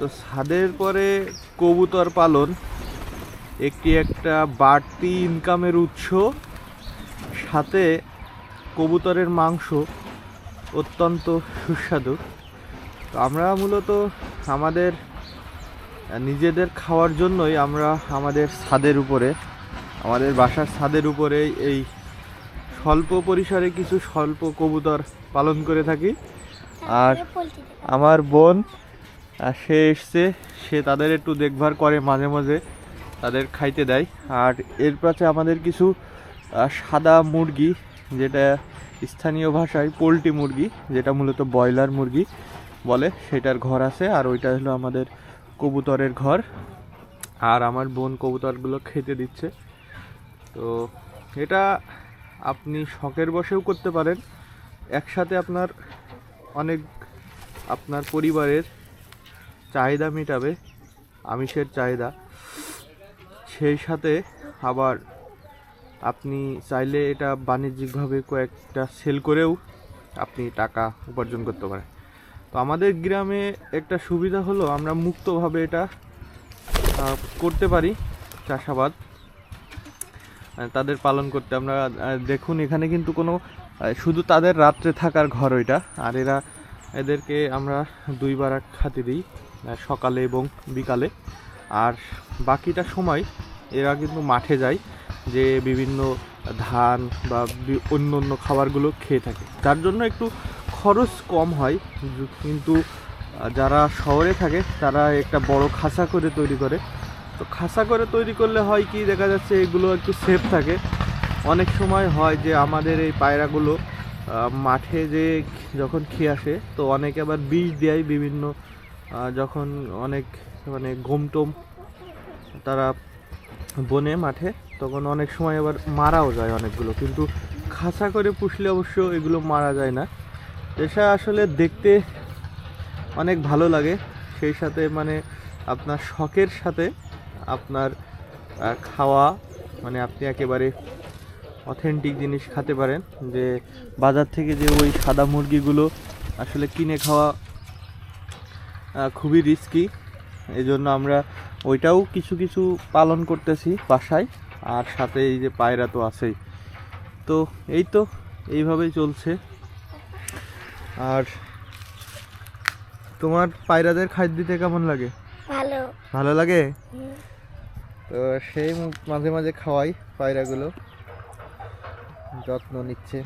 তো ছাদের পরে কবুতর পালন একটি একটা বাড়তি ইনকামের উৎস। সাথে কবুতরের মাংস অত্যন্ত সুস্বাদু। তো আমরা মূলত আমাদের নিজেদের খাওয়ার জন্যই আমরা আমাদের ছাদের উপরে আমাদের বাসার ছাদের উপরে এই স্বল্প পরিসরে কিছু স্বল্প কবুতর পালন করে থাকি। আর আমার বোন সে এসছে, সে তাদের একটু দেখভাল করে মাঝে মাঝে, তাদের খাইতে দেয়। আর এর পাশে আমাদের কিছু সাদা মুরগি, যেটা স্থানীয় ভাষায় পোলট্রি মুরগি, যেটা মূলত ব্রয়লার মুরগি বলে, সেটার ঘর আছে। আর ওইটা হলো আমাদের কবুতরের ঘর। আর আমার বোন কবুতরগুলো খেতে দিচ্ছে। তো এটা আপনি শখের বসেও করতে পারেন। একসাথে আপনার অনেক, আপনার পরিবারের চাহিদা মেটাবে, আমিষের চাহিদা। সেই সাথে আবার আপনি চাইলে এটা বাণিজ্যিকভাবে কয়েকটা সেল করেও আপনি টাকা উপার্জন করতে পারেন। তো আমাদের গ্রামে একটা সুবিধা হলো, আমরা মুক্তভাবে এটা করতে পারি চাষাবাদ তাদের পালন করতে। আমরা দেখুন এখানে কিন্তু কোনো শুধু তাদের রাত্রে থাকার ঘর ওইটা, আর এরা এদেরকে আমরা দুইবার খাতে দিই। সকালে এবং বিকালে। আর বাকিটা সময় এরা কিন্তু মাঠে যায় যে বিভিন্ন ধান বা অন্য অন্য খাবারগুলো খেয়ে থাকে। যার জন্য একটু খরচ কম হয় কিন্তু যারা শহরে থাকে তারা একটা বড় খাসা করে তৈরি করে। তো খাসা করে তৈরি করলে হয় কি, দেখা যাচ্ছে এগুলো একটু সেফ থাকে। অনেক সময় হয় যে আমাদের এই পায়রাগুলো মাঠে যে যখন খেয়ে আসে, তো অনেকে আবার বিষ দেয় বিভিন্ন যখন অনেক মানে গমটম তারা বনে, মাঠে, তখন অনেক সময় আবার মারাও যায় অনেকগুলো। কিন্তু খাঁচা করে পুষলে অবশ্য এগুলো মারা যায় না। এটা আসলে দেখতে অনেক ভালো লাগে। সেই সাথে মানে আপনার শখের সাথে আপনার খাওয়া মানে আপনি একেবারে অথেন্টিক জিনিস খেতে পারেন। যে বাজার থেকে যে ওই সাদা মুরগিগুলো আসলে কিনে খাওয়া খুবই রিস্কি এই জন্য আমরা ওইটাও কিছু কিছু পালন করতেছি বাসায় আর সাথে এই যে পায়রা তো আছেই। তো এই তো এইভাবেই চলছে। আর তোমার পায়রাদের খাদ্য দিতে কেমন লাগে? ভালো। ভালো লাগে? তো সেই মাঝে মাঝে খাওয়াই পায়রাগুলো। যত্ন নিচ্ছে।